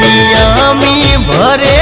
દરિયામી ભરે